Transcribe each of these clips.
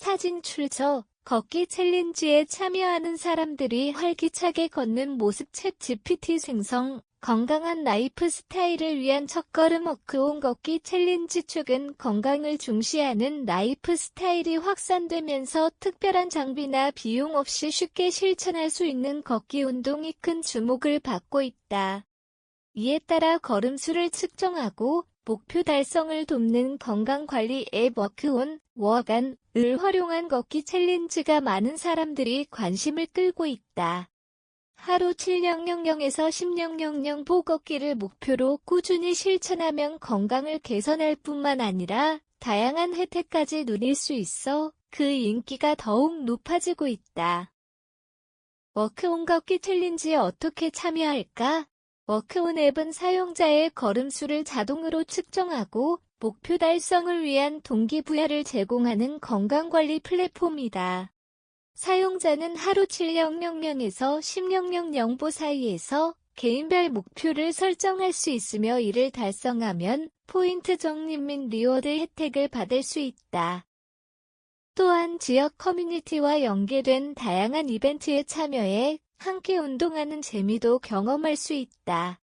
사진 출처 걷기 챌린지에 참여하는 사람들이 활기차게 걷는 모습 챗 GPT 생성 건강한 라이프 스타일을 위한 첫걸음 워크온 걷기 챌린지 축은 건강을 중시하는 라이프 스타일이 확산되면서 특별한 장비나 비용 없이 쉽게 실천할 수 있는 걷기 운동이 큰 주목을 받고 있다. 이에 따라 걸음수를 측정하고 목표 달성을 돕는 건강관리 앱 워크온, 워간을 활용한 걷기 챌린지가 많은 사람들이 관심을 끌고 있다. 하루 70000에서 10000 보걷기를 목표로 꾸준히 실천하면 건강을 개선할 뿐만 아니라 다양한 혜택까지 누릴 수 있어 그 인기가 더욱 높아지고 있다. 워크온 걷기 챌린지에 어떻게 참여할까? 워크온 앱은 사용자의 걸음수를 자동으로 측정하고 목표 달성을 위한 동기부여를 제공하는 건강관리 플랫폼이다. 사용자는 하루 70000에서 1000 사이에서 개인별 목표를 설정할 수 있으며 이를 달성하면 포인트 적립 및 리워드 혜택을 받을 수 있다. 또한 지역 커뮤니티와 연계된 다양한 이벤트에 참여해 함께 운동하는 재미도 경험할 수 있다.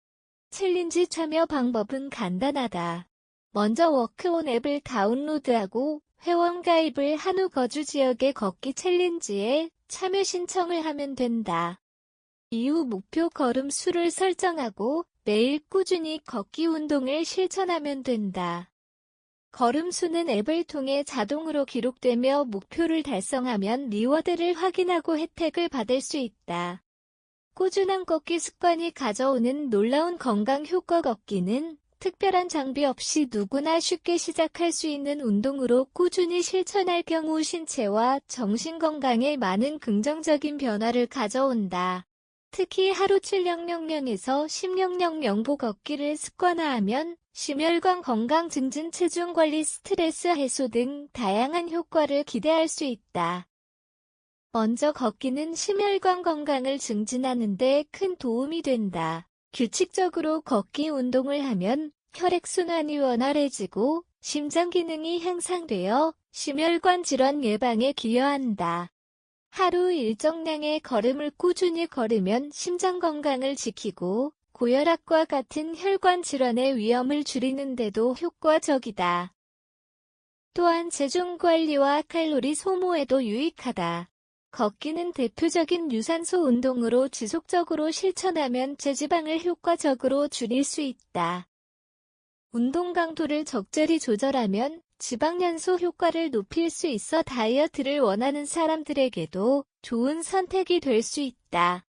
챌린지 참여 방법은 간단하다. 먼저 워크온 앱을 다운로드하고 회원 가입을 한 후 거주 지역의 걷기 챌린지에 참여 신청을 하면 된다. 이후 목표 걸음 수를 설정하고 매일 꾸준히 걷기 운동을 실천하면 된다. 걸음 수는 앱을 통해 자동으로 기록되며 목표를 달성하면 리워드를 확인하고 혜택을 받을 수 있다. 꾸준한 걷기 습관이 가져오는 놀라운 건강 효과 걷기는 특별한 장비 없이 누구나 쉽게 시작할 수 있는 운동으로 꾸준히 실천할 경우 신체와 정신 건강에 많은 긍정적인 변화를 가져온다. 특히 하루 70000에서 1000보 걷기를 습관화하면 심혈관 건강 증진 체중 관리 스트레스 해소 등 다양한 효과를 기대할 수 있다. 먼저 걷기는 심혈관 건강을 증진하는 데 큰 도움이 된다. 규칙적으로 걷기 운동을 하면 혈액순환이 원활해지고 심장 기능이 향상되어 심혈관 질환 예방에 기여한다. 하루 일정량의 걸음을 꾸준히 걸으면 심장 건강을 지키고 고혈압과 같은 혈관 질환의 위험을 줄이는 데도 효과적이다. 또한 체중 관리와 칼로리 소모에도 유익하다. 걷기는 대표적인 유산소 운동으로 지속적으로 실천하면 체지방을 효과적으로 줄일 수 있다. 운동 강도를 적절히 조절하면 지방 연소 효과를 높일 수 있어 다이어트를 원하는 사람들에게도 좋은 선택이 될 수 있다.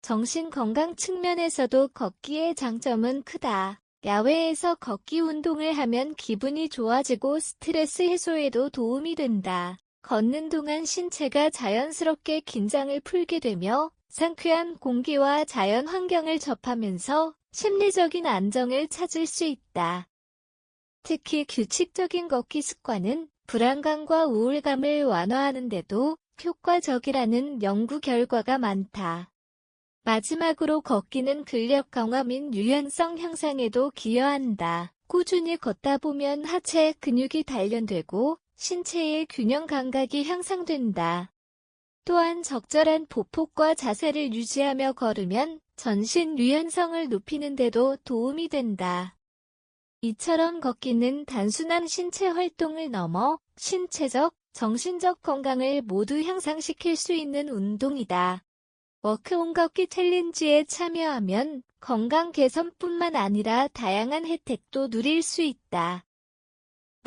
정신 건강 측면에서도 걷기의 장점은 크다. 야외에서 걷기 운동을 하면 기분이 좋아지고 스트레스 해소에도 도움이 된다. 걷는 동안 신체가 자연스럽게 긴장을 풀게 되며 상쾌한 공기와 자연 환경을 접하면서 심리적인 안정을 찾을 수 있다. 특히 규칙적인 걷기 습관은 불안감과 우울감을 완화하는 데도 효과적이라는 연구 결과가 많다. 마지막으로 걷기는 근력 강화 및 유연성 향상에도 기여한다. 꾸준히 걷다 보면 하체 근육이 단련되고 신체의 균형 감각이 향상된다. 또한 적절한 보폭과 자세를 유지하며 걸으면 전신 유연성을 높이는 데도 도움이 된다. 이처럼 걷기는 단순한 신체 활동을 넘어 신체적, 정신적 건강을 모두 향상시킬 수 있는 운동이다. 워크온 걷기 챌린지에 참여하면 건강 개선뿐만 아니라 다양한 혜택도 누릴 수 있다.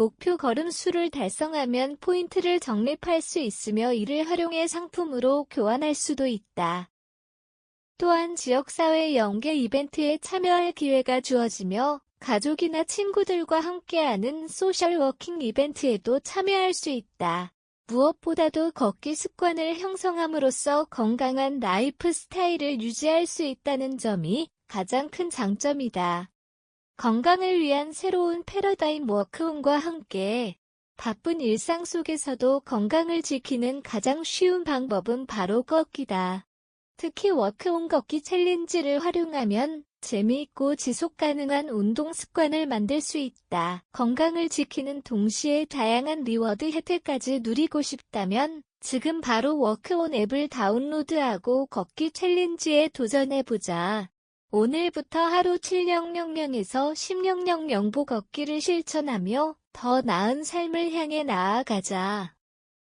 목표 걸음 수를 달성하면 포인트를 적립할 수 있으며 이를 활용해 상품으로 교환할 수도 있다. 또한 지역사회 연계 이벤트에 참여할 기회가 주어지며 가족이나 친구들과 함께하는 소셜 워킹 이벤트에도 참여할 수 있다. 무엇보다도 걷기 습관을 형성함으로써 건강한 라이프 스타일을 유지할 수 있다는 점이 가장 큰 장점이다. 건강을 위한 새로운 패러다임 워크온과 함께 바쁜 일상 속에서도 건강을 지키는 가장 쉬운 방법은 바로 걷기다. 특히 워크온 걷기 챌린지를 활용하면 재미있고 지속 가능한 운동 습관을 만들 수 있다. 건강을 지키는 동시에 다양한 리워드 혜택까지 누리고 싶다면 지금 바로 워크온 앱을 다운로드하고 걷기 챌린지에 도전해보자. 오늘부터 하루 70000에서 100000 영보 걷기를 실천하며 더 나은 삶을 향해 나아가자.